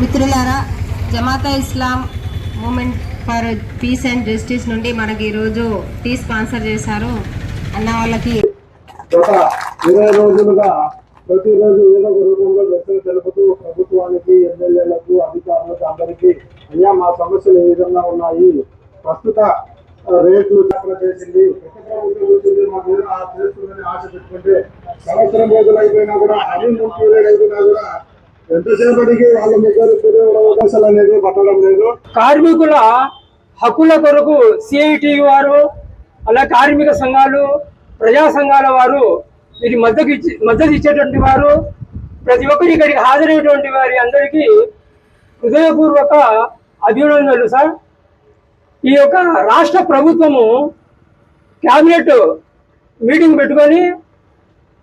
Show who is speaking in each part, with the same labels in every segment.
Speaker 1: మిత్రులారా Jamaat Islam movement for peace and justice నుండి మనకి ఈరోజు టీ స్పాన్సర్ చేశారు. అన్న వాళ్ళకి
Speaker 2: గత ఇరవై రోజులుగా ప్రతిరోజు ఏదో ఒక రూపంలో వ్యక్తులు తెలుపుతూ ప్రభుత్వానికి ఎమ్మెల్యేలకు అధికారులకు అందరికీ అయ్యా మా సమస్యలు ఏ విధంగా ఉన్నాయి? ప్రస్తుత రేట్లు తక్కువ చేసింది. మాకు ఆ చేస్తుందని ఆశ పెట్టుకుంటే సంవత్సరం రోజులు అయిపోయినా కూడా అన్ని మూడు అయిపోయినా కూడా ఎంతసేపటికి వాళ్ళ ముగ్గురు అవకాశాలు అనేది పట్టడం లేదు.
Speaker 3: కార్మికుల హక్కుల కొరకు సిఐటి వారు అలా కార్మిక సంఘాలు ప్రజా సంఘాల వారు వీరి మద్దతు ఇచ్చి మద్దతు ఇచ్చేటువంటి వారు ప్రతి ఒక్కరు ఇక్కడికి హాజరైనటువంటి వారి అందరికీ హృదయపూర్వక అభినందనలు సార్. ఈ యొక్క రాష్ట్ర ప్రభుత్వము క్యాబినెట్ మీటింగ్ పెట్టుకొని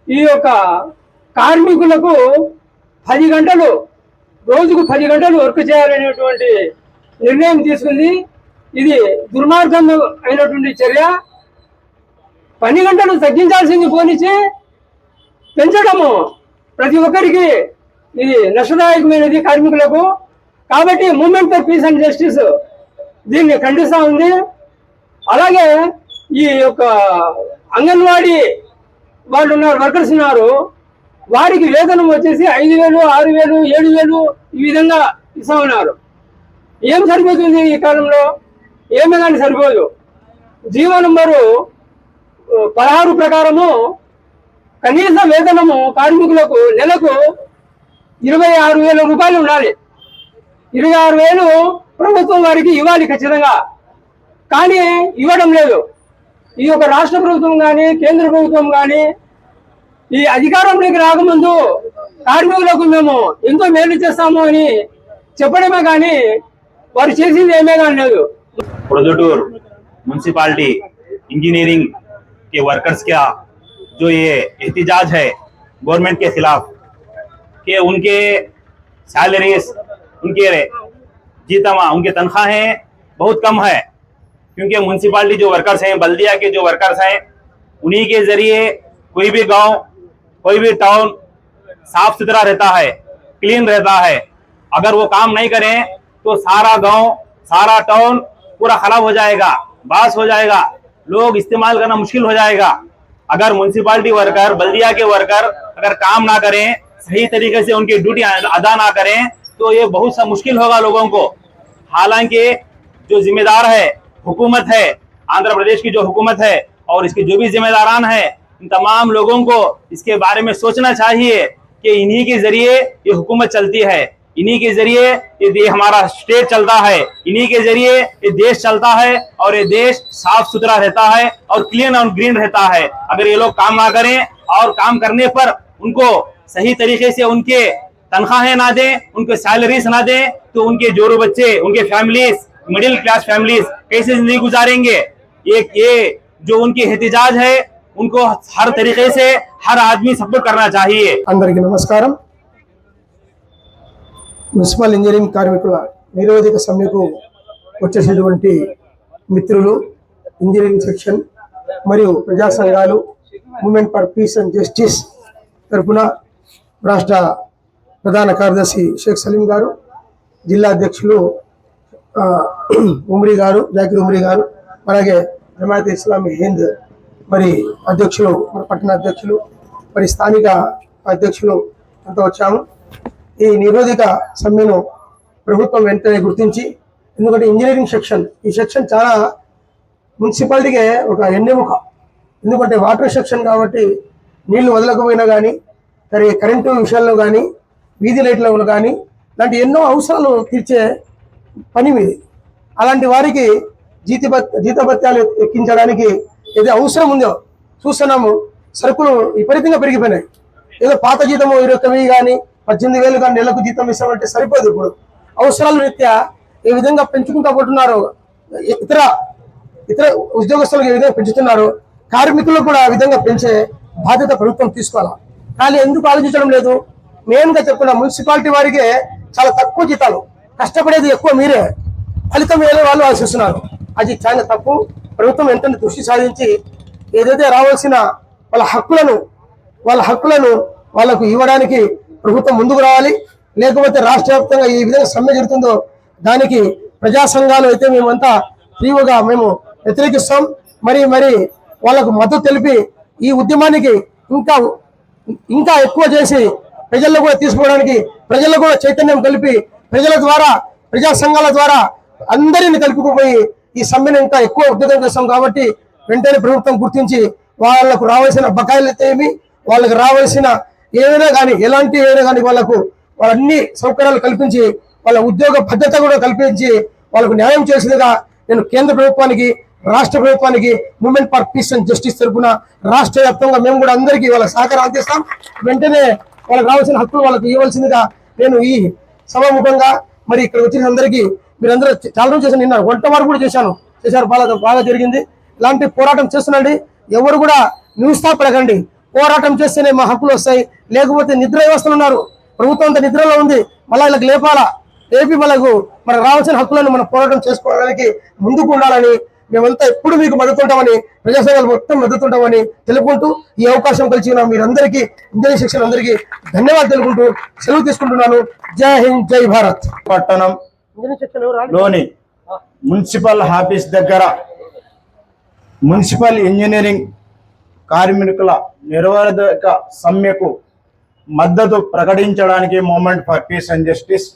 Speaker 3: ఈ యొక్క కార్మికులకు పది గంటలు రోజుకు పది గంటలు వర్క్ చేయాలనేటువంటి నిర్ణయం తీసుకుంది. ఇది దుర్మార్గం అయినటువంటి చర్య. పని గంటలు తగ్గించాల్సింది పోనిచ్చి పెంచడము ప్రతి ఒక్కరికి ఇది నష్టదాయకమైనది కార్మికులకు. కాబట్టి movement for peace and justice దీన్ని ఖండిస్తూ ఉంది. అలాగే ఈ యొక్క అంగన్వాడీ వాళ్ళు ఉన్నారు వర్కర్స్ ఉన్నారు. వారికి వేతనం వచ్చేసి ఐదు వేలు ఆరు వేలు ఏడు వేలు ఈ విధంగా ఇస్తా ఉన్నారు. ఏం సరిపోతుంది ఈ కాలంలో? ఏమి కానీ సరిపోదు? జీవో నంబరు పదహారు ప్రకారము కనీస వేతనము కార్మికులకు నెలకు ఇరవై ఆరు వేల రూపాయలు ఉండాలి. ఇరవై ఆరు వేలు ప్రభుత్వం వారికి ఇవ్వాలి ఖచ్చితంగా. కానీ ఇవ్వడం లేదు. ఈ యొక్క రాష్ట్ర ప్రభుత్వం కానీ కేంద్ర ప్రభుత్వం కానీ ఈ అధికారంలోకి రాకముందు కార్మికులకు మేము ఎంతో మేలు చేస్తాము అని చెప్పడమే కానీ వారు చేసింది ఏమే కానీ లేదు
Speaker 4: प्रोद्योटूर म्यूनसिपालिटी इंजीनियरिंग के वर्कर्स का जो ये एहतजाज है गवर्नमेंट के खिलाफ कि उनके सैलरीज उनके जीतमा उनके तनख्वाहें बहुत कम है क्योंकि म्यूनसिपालिटी जो वर्कर्स हैं बल्दिया के जो वर्कर्स हैं उन्हीं के जरिए कोई भी गांव कोई भी टाउन साफ़ सुथरा रहता है क्लीन रहता है, अगर वो काम नहीं करें तो सारा गाँव, सारा टाउन पूरा खराब हो जाएगा, बास हो जाएगा, लोग इस्तेमाल करना मुश्किल हो जाएगा। अगर म्यूनसिपालिटी वर्कर बल्दिया के वर्कर अगर काम ना करें, सही तरीके से उनकी ड्यूटी अदा ना करें तो ये बहुत सा मुश्किल होगा लोगों को। हालाँकि जो जिम्मेदार है, हुकूमत है, आंध्र प्रदेश की जो हुकूमत है और इसके जो भी जिम्मेदारान है इन तमाम लोगों को इसके बारे में सोचना चाहिए कि इन्हीं के ज़रिए ये हुकूमत चलती है। इन्हीं के ज़रिए ये हमारा स्टेट चलता है। इन्हीं के ज़रिए ये देश चलता है और ये देश साफ़ सुथरा रहता है और क्लीन और ग्रीन रहता है। अगर ये लोग काम ना करें और काम करने पर उनको सही तरीके से उनके तनख्वाहें ना दें, उनको सैलरीज ना दें तो उनके जोरू बच्चे, उनके फैमिलीज़ मिडिल क्लास फैमिलीज़ कैसे ज़िंदगी गुजारेंगे? ये ये जो उनकी एहतजाज है उनको हर तरीके से हर आदमी सपोर्ट करना चाहिए
Speaker 5: అందరికీ నమస్కారం మున్సిపల్ ఇంజనీరింగ్ కార్మికుల నిరోధిక సమ్మెకు వచ్చేసినటువంటి మిత్రులు ఇంజనీరింగ్ సెక్షన్ మరియు ప్రజా సంఘాలు movement for peace and justice తరపున రాష్ట్ర ప్రధాన కార్యదర్శి షేక్ సలీం గారు జిల్లా అధ్యక్షులు ఆ, ఉమ్రీ గారు జాకిర్ ఉమ్రీ గారు అలాగే జమాయత్ ఇస్లామీ హింద్ మరి అధ్యక్షులు మన పట్టణ అధ్యక్షులు మరి స్థానిక అధ్యక్షులు అంతా వచ్చాము. ఈ నిరోధిక సమ్మెను ప్రభుత్వం వెంటనే గుర్తించి ఎందుకంటే ఇంజనీరింగ్ సెక్షన్ ఈ సెక్షన్ చాలా మున్సిపాలిటీకే ఒక ఎన్నెముక ఎందుకంటే వాటర్ సెక్షన్ కాబట్టి నీళ్ళు వదలకపోయినా కానీ మరి కరెంటు విషయాల్లో కానీ వీధి లైట్లలో కానీ ఇలాంటి ఎన్నో అవసరాలు తీర్చే పని మీది అలాంటి వారికి జీతభత్ జీతభత్యాలు ఎక్కించడానికి ఏదో అవసరం ఉందో చూస్తున్నాము. సరుకులు విపరీతంగా పెరిగిపోయినాయి. ఏదో పాత జీతము ఇరవై ఒక్క వెయ్యి కానీ పద్దెనిమిది వేలు కానీ నెలకు జీతం ఇస్తామంటే సరిపోదు ఇప్పుడు. అవసరాల రీత్యా ఏ విధంగా పెంచుకుంటా పోతున్నారు? ఇతర ఇతర ఉద్యోగస్తులకు ఏ విధంగా పెంచుతున్నారు? కార్మికులకు కూడా ఆ విధంగా పెంచే బాధ్యత ప్రభుత్వం తీసుకోవాలి? కానీ ఎందుకు ఆలోచించడం లేదు? మెయిన్గా చెప్పుకున్న మున్సిపాలిటీ వారికి చాలా తక్కువ జీతాలు. కష్టపడేది ఎక్కువ మీరే. ఫలితం వేరే వాళ్ళు ఆశిస్తున్నారు అది చాలా తప్పు. ప్రభుత్వం ఎంత దృష్టి సాధించి ఏదైతే రావాల్సిన వాళ్ళ హక్కులను వాళ్ళ హక్కులను వాళ్ళకు ఇవ్వడానికి ప్రభుత్వం ముందుకు రావాలి. లేకపోతే రాష్ట్ర వ్యాప్తంగా ఈ విధంగా సమ్మె జరుగుతుందో దానికి ప్రజా సంఘాలు అయితే మేమంతా తీవ్రగా మేము వ్యతిరేకిస్తాం. మరి మరి వాళ్ళకు మద్దతు తెలిపి ఈ ఉద్యమానికి ఇంకా ఇంకా ఎక్కువ చేసి ప్రజల్లో కూడా తీసుకోవడానికి ప్రజల్లో కూడా చైతన్యం కలిపి ప్రజల ద్వారా ప్రజా సంఘాల ద్వారా అందరిని కలుపుకుపోయి ఈ సమ్మెను ఇంకా ఎక్కువ ఉద్యోగం చేస్తాం కాబట్టి వెంటనే ప్రభుత్వం గుర్తించి వాళ్ళకు రావాల్సిన బకాయిలు ఏమి వాళ్ళకి రావాల్సిన ఏదైనా కానీ ఎలాంటి ఏదైనా కానీ వాళ్ళకు వాళ్ళన్ని సౌకర్యాలు కల్పించి వాళ్ళ ఉద్యోగ భద్రత కూడా కల్పించి వాళ్ళకు న్యాయం చేసేదిగా నేను కేంద్ర ప్రభుత్వానికి రాష్ట్ర ప్రభుత్వానికి movement for peace and justice తరఫున రాష్ట్ర వ్యాప్తంగా మేము కూడా అందరికీ వాళ్ళ సహకారం అందిస్తాం. వెంటనే వాళ్ళకి రావాల్సిన హక్కులు వాళ్ళకి ఇవ్వాల్సిందిగా నేను ఈ సభాముఖంగా మరి ఇక్కడ వచ్చిన అందరికీ మీరందరూ చాలా రోజు చేశాను నిన్న వంట వారు కూడా చేశాను. చేశారు బాగా బాగా జరిగింది. ఇలాంటి పోరాటం చేస్తున్నాండి. ఎవరు కూడా నిరుత్సాహపడకండి. పోరాటం చేస్తేనే మా హక్కులు వస్తాయి. లేకపోతే నిద్ర వ్యవస్థలు ఉన్నారు. ప్రభుత్వం అంతా నిద్రలో ఉంది. మళ్ళీ వీళ్ళకి లేపాలా? లేపి మనకు మనకు రావాల్సిన హక్కులను మనం పోరాటం చేసుకోవడానికి ముందుకు ఉండాలని మేమంతా ఎప్పుడు మీకు మద్దతుంటామని ప్రజాసేవలు మొత్తం మద్దతుంటామని తెలుపుకుంటూ ఈ అవకాశం కలిసిన మీరందరికీ ఇంజనీరింగ్ శిక్షణ అందరికీ ధన్యవాదాలు తెలుపుకుంటూ సెలవు తీసుకుంటున్నాను. జై హింద్ జై భారత్.
Speaker 2: పట్టణం లోని మున్సిపల్ ఆఫీస్ దగ్గర మున్సిపల్ ఇంజనీరింగ్ కార్మికుల నిరవధిక సమ్మెకు మద్దతు ప్రకటించడానికి movement for peace and justice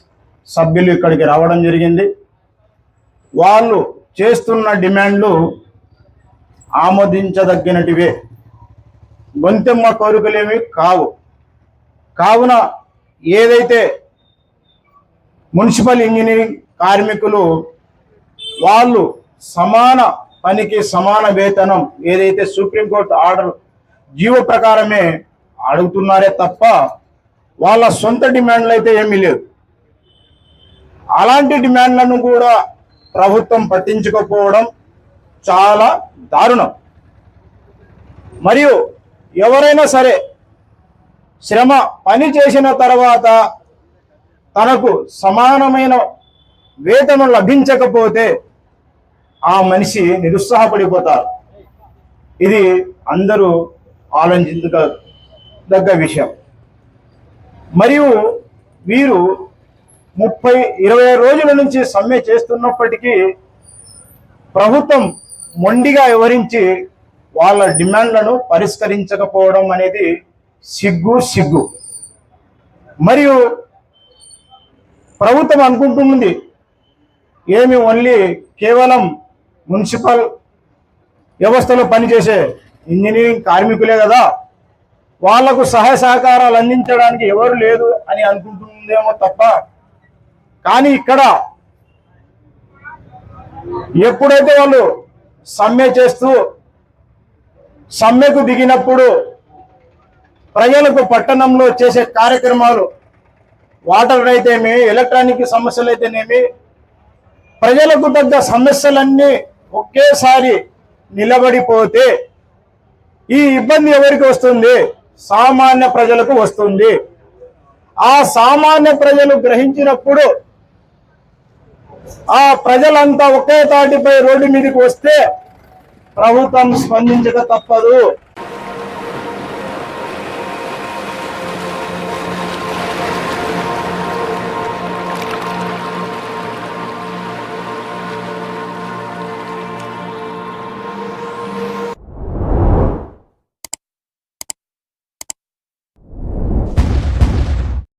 Speaker 2: సభ్యులు ఇక్కడికి రావడం జరిగింది. వాళ్ళు చేస్తున్న డిమాండ్లు ఆమోదించదగినటివే. గొంతెమ్మ కోరికలేమి కావు. కావున ఏదైతే మున్సిపల్ ఇంజనీరింగ్ కార్మికులు వాళ్ళు సమాన పనికి సమాన వేతనం ఏదైతే సుప్రీంకోర్టు ఆర్డర్ జీవో ప్రకారమే అడుగుతున్నారే తప్ప వాళ్ళ సొంత డిమాండ్లు అయితే ఏమీ లేదు అలాంటి డిమాండ్లను కూడా ప్రభుత్వం పట్టించుకోకపోవడం చాలా దారుణం. మరియు ఎవరైనా సరే శ్రమ పని చేసిన తర్వాత తనకు సమానమైన వేతనం లభించకపోతే ఆ మనిషి నిరుత్సాహపడిపోతారు ఇది అందరూ ఆలోచించక దగ్గ విషయం. మరియు వీరు ముప్పై ఇరవై రోజుల నుంచి సమ్మె చేస్తున్నప్పటికీ ప్రభుత్వం మొండిగా వివరించి వాళ్ళ డిమాండ్లను పరిష్కరించకపోవడం అనేది సిగ్గు సిగ్గు. మరియు ప్రభుత్వం అనుకుంటుంది ఏమి ఓన్లీ కేవలం మున్సిపల్ వ్యవస్థలో పనిచేసే ఇంజనీరింగ్ కార్మికులే కదా. వాళ్ళకు సహాయ సహకారాలు అందించడానికి ఎవరు లేదు అని అనుకుంటుందేమో తప్ప. కానీ ఇక్కడ ఎప్పుడైతే వాళ్ళు సమ్మె చేస్తూ సమ్మెకు దిగినప్పుడు ప్రజలకు పట్టణంలో చేసే కార్యక్రమాలు వాటర్ అయితేమి ఎలక్ట్రానిక్ సమస్యలు అయితేనేమి ప్రజలకు తగ్గ సమస్యలన్నీ ఒకేసారి నిలబడిపోతే ఈ ఇబ్బంది ఎవరికి వస్తుంది? సామాన్య ప్రజలకు వస్తుంది. ఆ సామాన్య ప్రజలు గ్రహించినప్పుడు ఆ ప్రజలంతా ఒకే తాటిపై రోడ్డు మీదకి వస్తే ప్రభుత్వం స్పందించక తప్పదు.